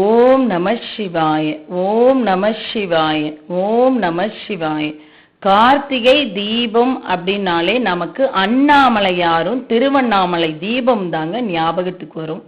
ஓம் நம சிவாய ஓம் நம சிவாய ஓம் நம சிவாய. கார்த்திகை தீபம் அப்படின்னாலே நமக்கு அண்ணாமலையாரும் திருவண்ணாமலை தீபம் தாங்க ஞாபகத்துக்கு வரும்.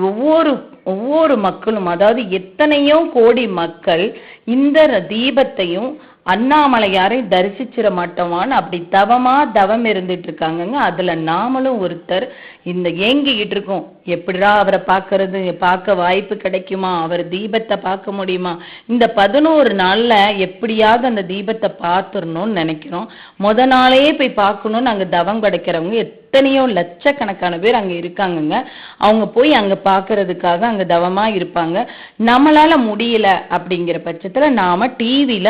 ஒவ்வொரு ஒவ்வொரு மக்களும் அதாவது எத்தனையோ கோடி மக்கள் இந்த தீபத்தையும் அண்ணாமலையாரை தரிசிச்சிட மாட்டோமான்னு அப்படி தவமா தவம் இருந்துட்டு இருக்காங்கங்க. அதுல நாமளும் ஒருத்தர் இந்த ஏங்கிக்கிட்டு இருக்கோம். எப்படிடா அவரை பார்க்கறது? பார்க்க வாய்ப்பு கிடைக்குமா? அவர் தீபத்தை பார்க்க முடியுமா? இந்த பதினோரு நாள்ல எப்படியாவது அந்த தீபத்தை பார்த்துடணும்னு நினைக்கிறோம். முத நாளே போய் பார்க்கணும்னு அங்க தவம் கிடைக்கிறவங்க எத்தனையோ லட்சக்கணக்கான பேர் அங்க இருக்காங்கங்க. அவங்க போய் அங்க பார்க்கறதுக்காக அங்க தவமா இருப்பாங்க. நம்மளால முடியல அப்படிங்கிற பட்சத்துல நாம டிவில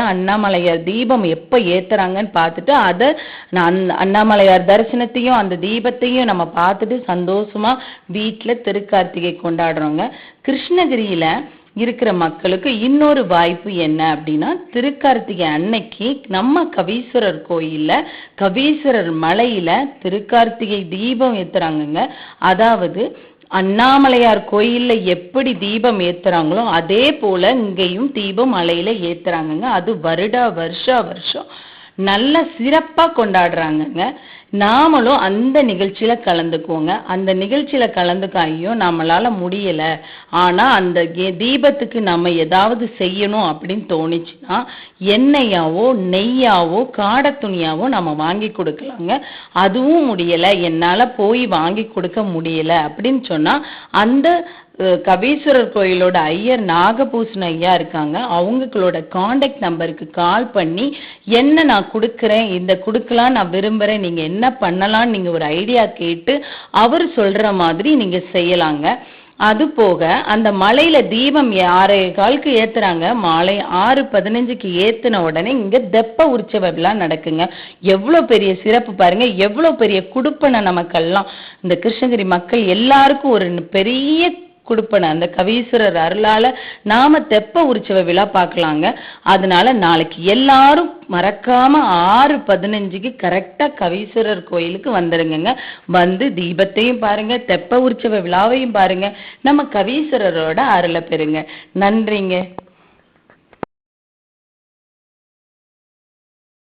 அண்ணாமலையார் தீபம் எப்போ ஏத்துறாங்கன்னு பார்த்துட்டு அதை நான் அண்ணாமலையார் தரிசனத்தையும் அந்த தீபத்தையும் நம்ம பார்த்துட்டு சந்தோஷமா வீட்டில் திருக்கார்த்திகை கொண்டாடுறோங்க. கிருஷ்ணகிரியில இருக்கிற மக்களுக்கு இன்னொரு வாய்ப்பு என்ன அப்படின்னா திருக்கார்த்திகை அன்னைக்கு நம்ம கவீஸ்வரர் கோயில்ல கவீஸ்வரர் மலையில திருக்கார்த்திகை தீபம் ஏத்துறாங்கங்க. அதாவது அண்ணாமலையார் கோயில்ல எப்படி தீபம் ஏத்துறாங்களோ அதே போல இங்கேயும் தீபம் மலையில ஏத்துறாங்கங்க. அது வருடா வருஷா வருஷம். நல்ல சிறப்பா கொண்டாடுறாங்கங்க. நாமளும் அந்த நிகழ்ச்சியில கலந்துக்குவோங்க. அந்த நிகழ்ச்சியில கலந்துக்க ஐயோ நம்மளால முடியல. ஆனா அந்த கே- தீபத்துக்கு நம்ம ஏதாவது செய்யணும் அப்படின்னு தோணுச்சுன்னா எண்ணெயாவோ நெய்யாவோ காடை துணியாவோ நம்ம வாங்கி கொடுக்கலாங்க. அதுவும் முடியல. என்னால போய் வாங்கி கொடுக்க முடியல அப்படின்னு சொன்னா அந்த கபீஸ்வரர் கோயிலோட ஐயர் நாகபூஷன் ஐயா இருக்காங்க. அவங்களோட காண்டாக்ட் நம்பருக்கு கால் பண்ணி என்ன நான் கொடுக்குறேன்? இந்த கொடுக்கலாம் நான் விரும்புறேன். நீங்க என்ன என்ன பண்ணலாம்னு நீங்கள் ஒரு ஐடியா கேட்டு அவர் சொல்கிற மாதிரி நீங்கள் செய்யலாங்க. அது போக அந்த மலையில தீபம் ஆறு காலுக்கு ஏத்துறாங்க. மாலை ஆறு பதினஞ்சுக்கு ஏத்துன உடனே இங்க தெப்ப உற்சவ விழா நடக்குங்க. எவ்வளவு பெரிய சிறப்பு பாருங்க. எவ்வளவு பெரிய குடுப்பனை நமக்கெல்லாம். இந்த கிருஷ்ணகிரி மக்கள் எல்லாருக்கும் ஒரு பெரிய கொடுப்பன. அந்த கவீஸ்வரர் அருளால நாம தெப்ப உற்சவ விழா பார்க்கலாங்க அதனால நாளைக்கு எல்லாரும் மறக்காம ஆறு பதினஞ்சுக்கு கரெக்டா கவீஸ்வரர் கோயிலுக்கு வந்துடுங்க வந்து தீபத்தையும் பாருங்க தெப்ப உற்சவ விழாவையும் பாருங்க. நம்ம கவீஸ்வரரோட அருளை பெறுங்க. நன்றிங்க.